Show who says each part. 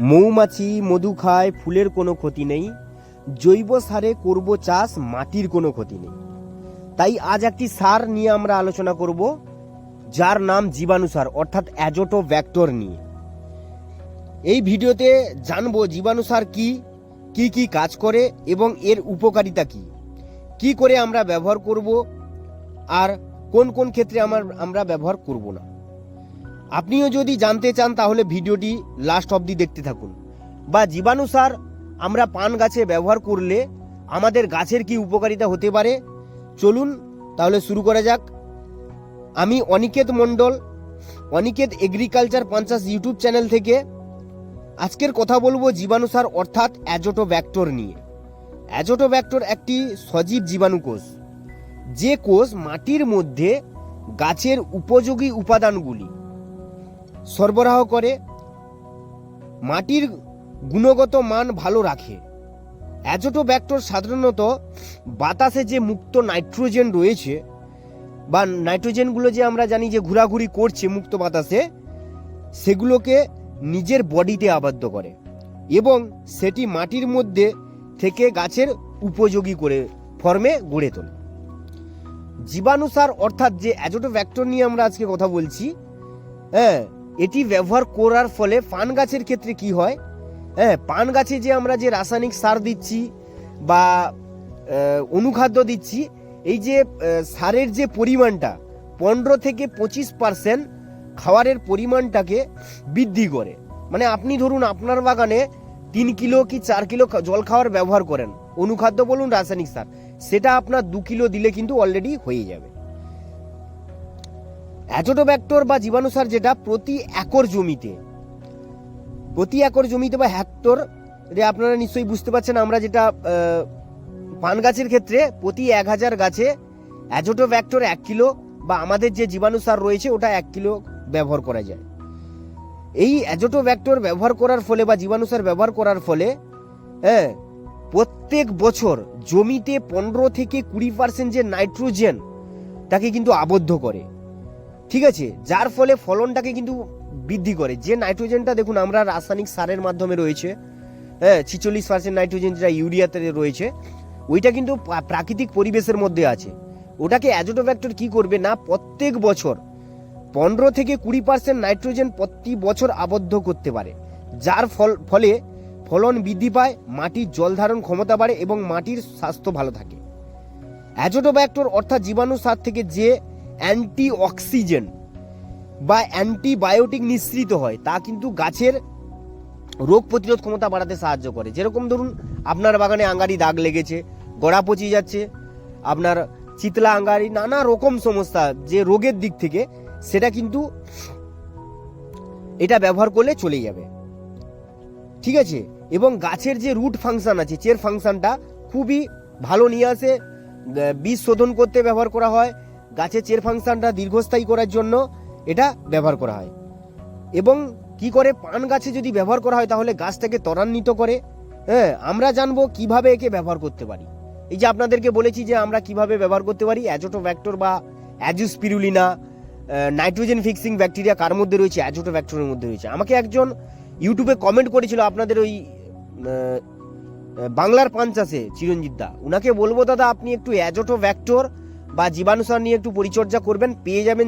Speaker 1: মৌমাছি, মধু খায়, ফুলের কোনো ক্ষতি নেই। জৈব সারে করব চাষ, মাটির কোনো ক্ষতি নেই। তাই আজ একটি সার নিয়ে আমরা আলোচনা করব, যার নাম জীবাণু সার, অর্থাৎ অ্যাজোটো ভ্যাক্টর নিয়ে। এই ভিডিওতে জানব জীবাণু সার কি কি কি কাজ করে এবং এর উপকারিতা কি। কি করে আমরা ব্যবহার করব, আর কোন কোন ক্ষেত্রে আমার, আমরা ব্যবহার করব না। আপনিও যদি জানতে চান, তাহলে ভিডিওটি লাস্ট অবধি দেখতে থাকুন। বা জীবাণু সার আমরা পান গাছে ব্যবহার করলে আমাদের গাছের কি উপকারিতা হতে পারে? চলুন তাহলে শুরু করা যাক। আমি অনিকেত মণ্ডল, অনিকেত এগ্রিকালচার পঞ্চাশ ইউটিউব চ্যানেল থেকে আজকের কথা বলব জীবাণু সার, অর্থাৎ অ্যাজোটো ব্যাক্টর নিয়ে। অ্যাজোটো ব্যাক্টর একটি সজীব জীবাণু কোষ। যে কোষ মাটির মধ্যে গাছের উপযোগী উপাদানগুলি সরবরাহ করে, মাটির গুণগত মান ভালো রাখে। অ্যাজোটো ব্যাক্টর সাধারণত বাতাসে যে মুক্ত নাইট্রোজেন রয়েছে, বা নাইট্রোজেনগুলো যে আমরা জানি যে ঘোরাঘুরি করছে মুক্ত বাতাসে, সেগুলোকে নিজের বডিতে আবদ্ধ করে এবং সেটি মাটির মধ্যে থেকে গাছের উপযোগী করে, ফর্মে গড়ে তোলে। জীবাণুসার অর্থাৎ যে অ্যাজোটো ভ্যাক্টর নিয়ে আমরা আজকে কথা বলছি হ্যাঁ এটি ব্যবহার করার ফলে পান গাছের ক্ষেত্রে কি হয়? হ্যাঁ পান গাছে যে আমরা যে রাসায়নিক সার দিচ্ছি বা অনুখাদ্য দিচ্ছি, এই যে সারের যে পরিমাণটা পনেরো থেকে পঁচিশ পার্সেন্ট খাওয়ারের পরিমাণটাকে বৃদ্ধি করে। মানে আপনি ধরুন আপনার বাগানে তিন কিলো কি চার কিলো জল খাওয়ার ব্যবহার করেন। অনুখাদ্য বলুন রাসায়নিক সার। সেটা আপনার দু কিলো দিলে কিন্তু অলরেডি হয়ে যাবে। অ্যাজোটোব্যাক্টর বা জীবাণু সার যেটা প্রতি একর জমিতে। প্রতি একর জমিতে বা হ্যাক্টর রে আপনারা নিশ্চয়ই বুঝতে পারছেন, আমরা যেটা পান গাছের ক্ষেত্রে প্রতি এক হাজার গাছে অ্যাজোটোব্যাক্টর এক কিলো বা আমাদের যে জীবাণু সার রয়েছে ওটা এক কিলো ব্যবহার করা যায়। এই অ্যাজোটোব্যাক্টর ব্যবহার করার ফলে বা জীবাণু সার ব্যবহার করার ফলে হ্যাঁ প্রত্যেক বছর জমিতে পনেরো থেকে কুড়ি পার্সেন্ট যে নাইট্রোজেন তাকে কিন্তু আবদ্ধ করে। ঠিক আছে, যার ফলে ফলনটাকে কিন্তু বৃদ্ধি করে। যে নাইট্রোজেনটা দেখুন, আমরা রাসায়নিক সারের মাধ্যমে রয়েছে হ্যাঁ ছিচল্লিশ পার্সেন্ট নাইট্রোজেন যেটা ইউরিয়াতে রয়েছে, ওইটা কিন্তু প্রাকৃতিক পরিবেশের মধ্যে আছে। ওটাকে অ্যাজোটোব্যাক্টর কি করবে না, প্রত্যেক বছর পনেরো থেকে কুড়ি পার্সেন্ট নাইট্রোজেন প্রতি বছর আবদ্ধ করতে পারে। যার ফল, ফলে ফলন বৃদ্ধি পায়, মাটির জল ধারণ ক্ষমতা বাড়ে এবং মাটির স্বাস্থ্য ভালো থাকে। অ্যাজোটোব্যাক্টর অর্থাৎ জীবাণু সার থেকে যে অ্যান্টি অক্সিজেন বা অ্যান্টিবায়োটিক নিঃসৃত হয়, তা কিন্তু গাছের রোগ প্রতিরোধ ক্ষমতা বাড়াতে সাহায্য করে। যেরকম ধরুন, আপনার বাগানে আঙ্গারি দাগ লেগেছে, গড়া পচে যাচ্ছে, আপনার চিতলা আঙ্গারি, নানা রকম সমস্যা যে রোগের দিক থেকে, সেটা কিন্তু এটা ব্যবহার করলে চলে যাবে। ঠিক আছে? এবং গাছের যে রুট ফাংশন আছে, চের ফাংশনটা খুবই ভালো নিয়ে আসে বীজ শোধন করতে ব্যবহার করা হয় গাছের চের ফাংশনটা দীর্ঘস্থায়ী করার জন্য এটা ব্যবহার করা হয়। এবং কি করে পান গাছে যদি ব্যবহার করা হয় তাহলে গাছটাকে ত্বরান্বিত করে হ্যাঁ আমরা জানব কীভাবে একে ব্যবহার করতে পারি। এই যে আপনাদেরকে বলেছি যে আমরা কীভাবে ব্যবহার করতে পারি অ্যাজোটো ভ্যাক্টর বা অ্যাজুস্পিরুলিনা নাইট্রোজেন ফিক্সিং ব্যাকটেরিয়া কার মধ্যে রয়েছে? অ্যাজোটো ভ্যাক্টরের মধ্যে রয়েছে। আমাকে একজন ইউটিউবে কমেন্ট করেছিল আপনাদের ওই বাংলার পান চাষে, চিরঞ্জিত দা। উনাকে বলব, দাদা, আপনি একটু অ্যাজোটো ভ্যাক্টর বা জীবাণু সার নিয়ে একটু পরিচর্যা করবেন পেয়ে যাবেন